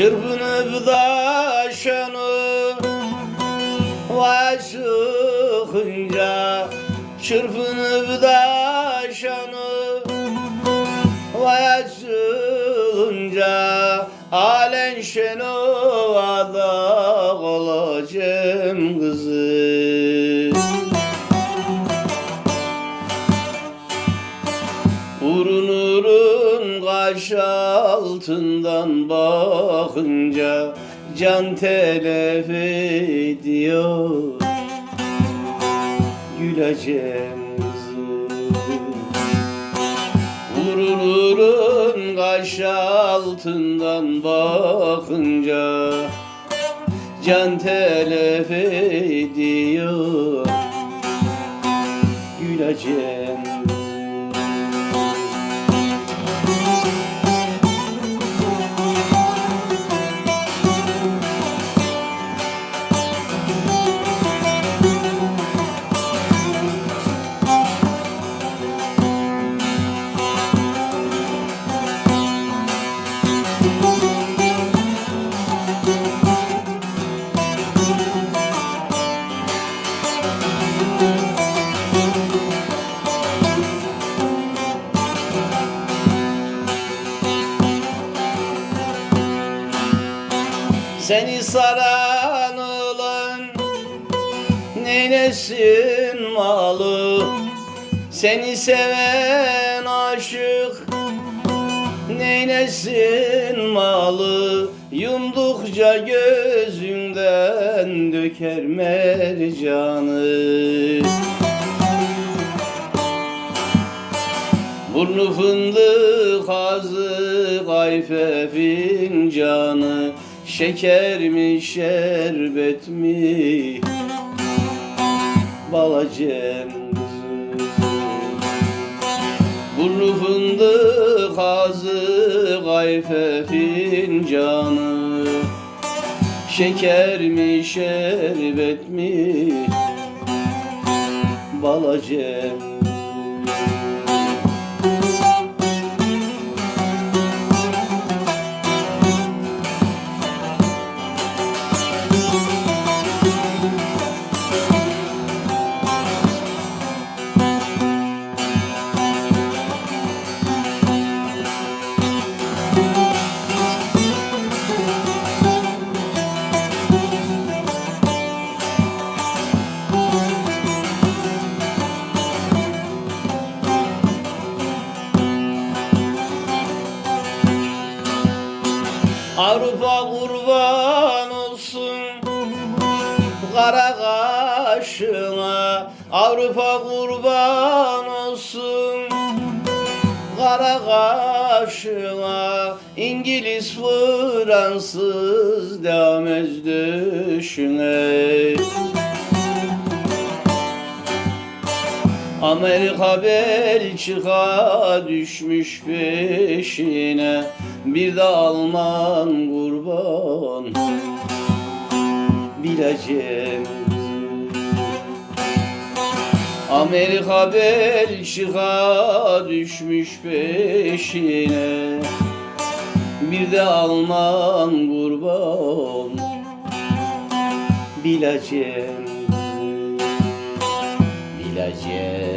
Çırpınıp da şanı Vay Çırpınıp da şanı Vay açılınca Halen şenovada olacağım kızı kaş altından bakınca Can telef ediyor. Güleceğim urun kaş altından bakınca Can telef ediyor. Güleceğim Seni saran olan Neynesin malı? Seni seven aşık Neynesin malı? Yumdukça gözünden Döker mercanı. Burnu fındık ağzı kayfe fincanı Şeker mi şerbet mi? Balacem Burnu fındık ağzı kayfe fincanı. Şeker mi şerbet mi? Balacem Avrupa kurban olsun. Kara kaşına Avrupa kurban olsun. Kara kaşına İngiliz Fransız demez düşüne Amerika Belçika düşmüş peşine Bir de Alman kurban. Bileceğim. Amerika Belçika düşmüş peşine Bir de Alman kurban. Bileceğim. Bileceğim